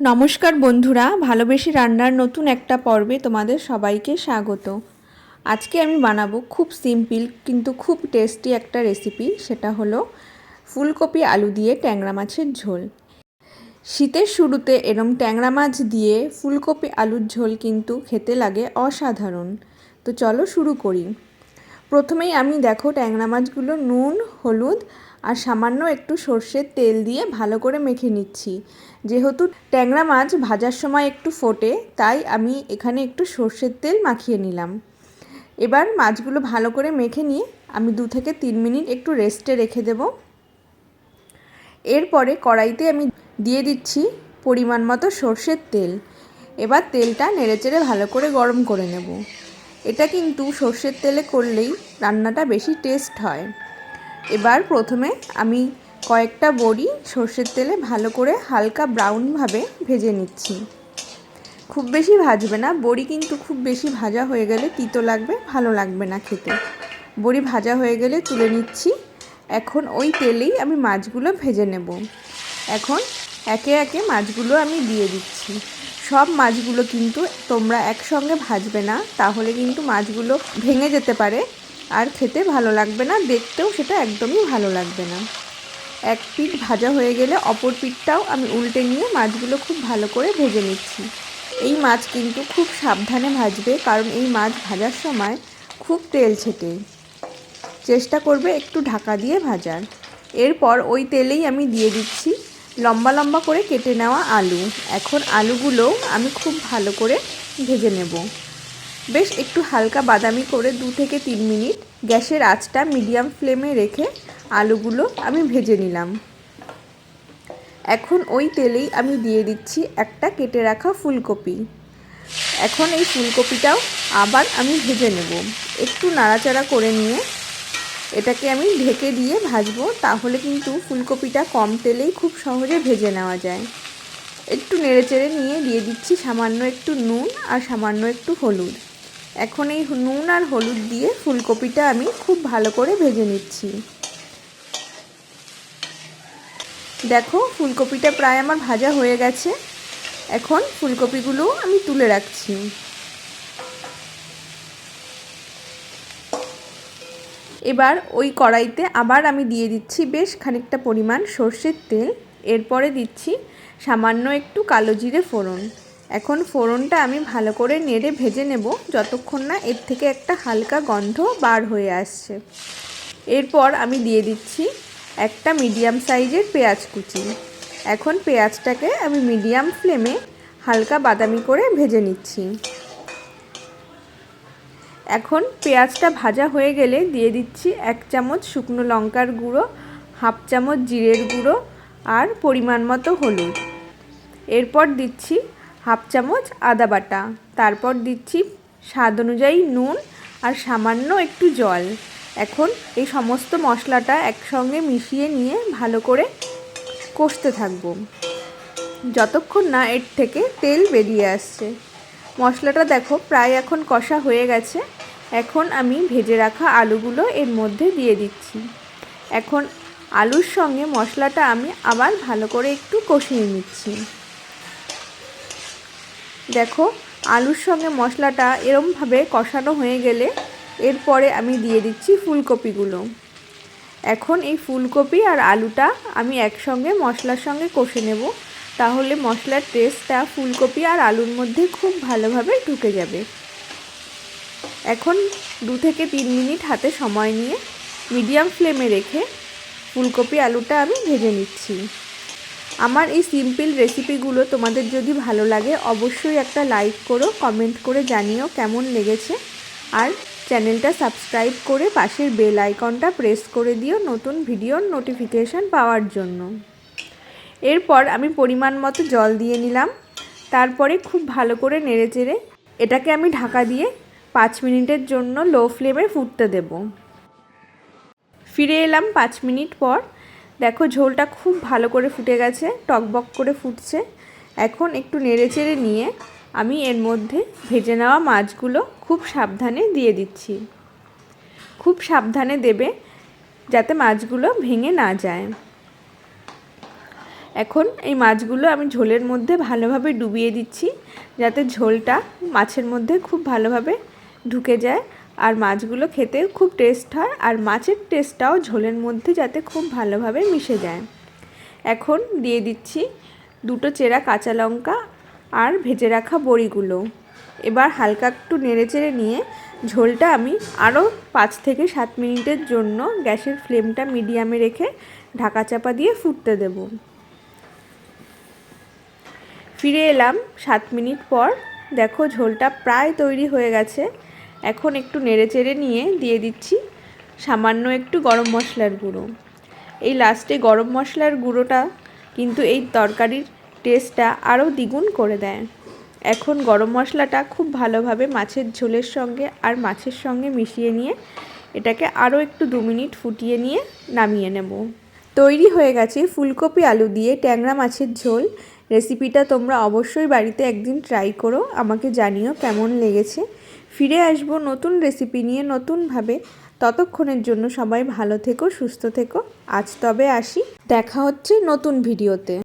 নমস্কার বন্ধুরা, ভালোবেসে রান্নার নতুন একটা পর্বে তোমাদের সবাইকে স্বাগত। আজকে আমি বানাবো খুব সিম্পল কিন্তু খুব টেস্টি একটা রেসিপি, সেটা হলো ফুলকপি আলু দিয়ে ট্যাংরা মাছের ঝোল। শীতের শুরুতে এরম ট্যাংরা মাছ দিয়ে ফুলকপি আলুর ঝোল কিন্তু খেতে লাগে অসাধারণ। তো চলো শুরু করি। প্রথমেই আমি দেখো ট্যাংরা মাছগুলো নুন, হলুদ আর সামান্য একটু সর্ষের তেল দিয়ে ভালো করে মেখে নিচ্ছি। যেহেতু ট্যাংরা মাছ ভাজার সময় একটু ফোটে, তাই আমি এখানে একটু সর্ষের তেল মাখিয়ে নিলাম। এবার মাছগুলো ভালো করে মেখে নিয়ে আমি দু থেকে তিন মিনিট একটু রেস্টে রেখে দেব। এরপরে কড়াইতে আমি দিয়ে দিচ্ছি পরিমাণ মতো সর্ষের তেল। এবার তেলটা নেড়েচেড়ে ভালো করে গরম করে নেব। এটা কিন্তু সর্ষের তেলে করলেই রান্নাটা বেশি টেস্ট হয়। এবার প্রথমে আমি কয়েকটা বড়ি সর্ষের তেলে ভালো করে হালকা ব্রাউনভাবে ভেজে নিচ্ছি। খুব বেশি ভাজবে না, বড়ি কিন্তু খুব বেশি ভাজা হয়ে গেলে তিতো লাগবে, ভালো লাগবে না খেতে। বড়ি ভাজা হয়ে গেলে তুলে নিচ্ছি। এখন ওই তেলেই আমি মাছগুলো ভেজে নেব। এখন একে একে মাছগুলো আমি দিয়ে দিচ্ছি। সব মাছগুলো কিন্তু তোমরা একসঙ্গে ভাজবে না, তাহলে কিন্তু মাছগুলো ভেঙে যেতে পারে। আর খেতে ভালো লাগবে না, দেখতেও সেটা একদমই ভালো লাগবে না। এক পিঠ ভাজা হয়ে গেলে অপর পিঠটাও আমি উল্টে নিয়ে মাছগুলো খুব ভালো করে ভেজে নিচ্ছি। এই মাছ কিন্তু খুব সাবধানে ভাজবে, কারণ এই মাছ ভাজার সময় খুব তেল ছেটে চেষ্টা করবে একটু ঢাকা দিয়ে ভাজার। এরপর ওই তেলেই আমি দিয়ে দিচ্ছি লম্বা লম্বা করে কেটে নেওয়া আলু। এখন আলুগুলো আমি খুব ভালো করে ভেজে নেব। বেশ একটু হালকা বাদামি করে দু থেকে তিন মিনিট গ্যাসের আঁচটা মিডিয়াম ফ্লেমে রেখে আলুগুলো আমি ভেজে নিলাম। এখন ওই তেলেই আমি দিয়ে দিচ্ছি একটা কেটে রাখা ফুলকপি। এখন এই ফুলকপিটাও আবার আমি ভেজে নেব। একটু নাড়াচাড়া করে নিয়ে এটাকে আমি ঢেকে দিয়ে ভাজবো, তাহলে কিন্তু ফুলকপিটা কম তেলেই খুব সহজে ভেজে নেওয়া যায়। একটু নেড়েচেড়ে নিয়ে দিয়ে দিচ্ছি সামান্য একটু নুন আর সামান্য একটু হলুদ। এখন এই নুন আর হলুদ দিয়ে ফুলকপিটা আমি খুব ভালো করে ভেজে নিচ্ছি। দেখো, ফুলকপিটা প্রায় আমার ভাজা হয়ে গেছে। এখন ফুলকপিগুলো আমি তুলে রাখছি। এবার ওই কড়াইতে আবার আমি দিয়ে দিচ্ছি বেশ খানিকটা পরিমাণ সর্ষের তেল। এরপরে দিচ্ছি সামান্য একটু কালো জিরে ফোড়ন। এখন ফোড়নটা আমি ভালো করে নেড়ে ভেজে নেব যতক্ষণ না এর থেকে একটা হালকা গন্ধ বার হয়ে আসছে। এরপর আমি দিয়ে দিচ্ছি একটা মিডিয়াম সাইজের পেঁয়াজ কুচি। এখন পেঁয়াজটাকে আমি মিডিয়াম ফ্লেমে হালকা বাদামি করে ভেজে নিচ্ছি। এখন পেঁয়াজটা ভাজা হয়ে গেলে দিয়ে দিচ্ছি এক চামচ শুকনো লঙ্কার গুঁড়ো, হাফ চামচ জিরের গুঁড়ো আর পরিমাণ মতো হলুদ। এরপর দিচ্ছি হাফ চামচ আদা বাটা। তারপর দিচ্ছি স্বাদ অনুযায়ী নুন আর সামান্য একটু জল। এখন এই সমস্ত মশলাটা একসঙ্গে মিশিয়ে নিয়ে ভালো করে কষতে থাকব। যতক্ষণ না এর থেকে তেল বেরিয়ে আসছে। মশলাটা দেখো, প্রায় এখন কষা হয়ে গেছে। এখন আমি ভেজে রাখা আলুগুলো এর মধ্যে দিয়ে দিচ্ছি। এখন আলুর সঙ্গে মশলাটা আমি আবার ভালো করে একটু কষিয়ে নিচ্ছি। দেখো, আলুর সঙ্গে মশলাটা এরমভাবে কষানো হয়ে গেলে এরপরে আমি দিয়ে দিচ্ছি ফুলকপিগুলো। এখন এই ফুলকপি আর আলুটা আমি একসঙ্গে মশলার সঙ্গে কষে নেব। তাহলে মশলার টেস্টটা ফুলকপি আর আলুর মধ্যে খুব ভালোভাবে ঢুকে যাবে। এখন দু থেকে তিন মিনিট হাতে সময় নিয়ে মিডিয়াম ফ্লেমে রেখে ফুলকপি আলুটা আমি ভেজে নিচ্ছি। আমার এই সিম্পল রেসিপিগুলো তোমাদের যদি ভালো লাগে, অবশ্যই একটা লাইক করো কমেন্ট করে জানিও কেমন লেগেছে। আর চ্যানেলটা সাবস্ক্রাইব করে পাশের বেল আইকনটা প্রেস করে দিও নতুন ভিডিওর নোটিফিকেশান পাওয়ার জন্য। এরপর আমি পরিমাণ মতো জল দিয়ে নিলাম। তারপরে খুব ভালো করে নেড়ে চেড়ে এটাকে আমি ঢাকা দিয়ে পাঁচ মিনিটের জন্য লো ফ্লেমে ফুটতে দেব। ফিরে এলাম পাঁচ মিনিট পর। দেখো ঝোলটা খুব ভালো করে ফুটে গেছে, টকবক করে ফুটছে। এখন একটু নেড়ে চেড়ে নিয়ে আমি এর মধ্যে ভেজে নেওয়া মাছগুলো খুব সাবধানে দিয়ে দিচ্ছি। খুব সাবধানে দেবে যাতে মাছগুলো ভেঙে না যায়। এখন এই মাছগুলো আমি ঝোলের মধ্যে ভালোভাবে ডুবিয়ে দিচ্ছি, যাতে ঝোলটা মাছের মধ্যে খুব ভালোভাবে ঢুকে যায়। আর মাছগুলো খেতে খুব টেস্ট হয়, আর মাছের টেস্টটাও ঝোলের মধ্যে যাতে খুব ভালোভাবে মিশে যায়। এখন দিয়ে দিচ্ছি দুটো চেরা কাঁচা লঙ্কা আর ভেজে রাখা বড়িগুলো। এবার হালকা একটু নেড়েচেড়ে নিয়ে ঝোলটা আমি আরও পাঁচ থেকে সাত মিনিটের জন্য গ্যাসের ফ্লেমটা মিডিয়ামে রেখে ঢাকা চাপা দিয়ে ফুটতে দেব। ফিরে এলাম সাত মিনিট পর। দেখো, ঝোলটা প্রায় তৈরি হয়ে গেছে। এখন একটু নেড়েচেড়ে নিয়ে দিয়ে দিচ্ছি সামান্য একটু গরম মশলার গুঁড়ো। এই লাস্টে গরম মশলার গুঁড়োটা কিন্তু এই তরকারির টেস্টটা আরও দ্বিগুণ করে দেয়। এখন গরম মশলাটা খুব ভালোভাবে মাছের ঝোলের সঙ্গে আর মাছের সঙ্গে মিশিয়ে নিয়ে এটাকে আরও একটু দু মিনিট ফুটিয়ে নিয়ে নামিয়ে নেব। তৈরি হয়ে গেছে ফুলকপি আলু দিয়ে ট্যাংরা মাছের ঝোল। রেসিপিটা তোমরা অবশ্যই বাড়িতে একদিন ট্রাই করো। আমাকে জানিও কেমন লেগেছে। ফিরে আসব নতুন রেসিপি নিয়ে নতুনভাবে। ততক্ষণের জন্য সবাই ভালো থেকো, সুস্থ থেকো। আজ তবে আসি। দেখা হচ্ছে নতুন ভিডিওতে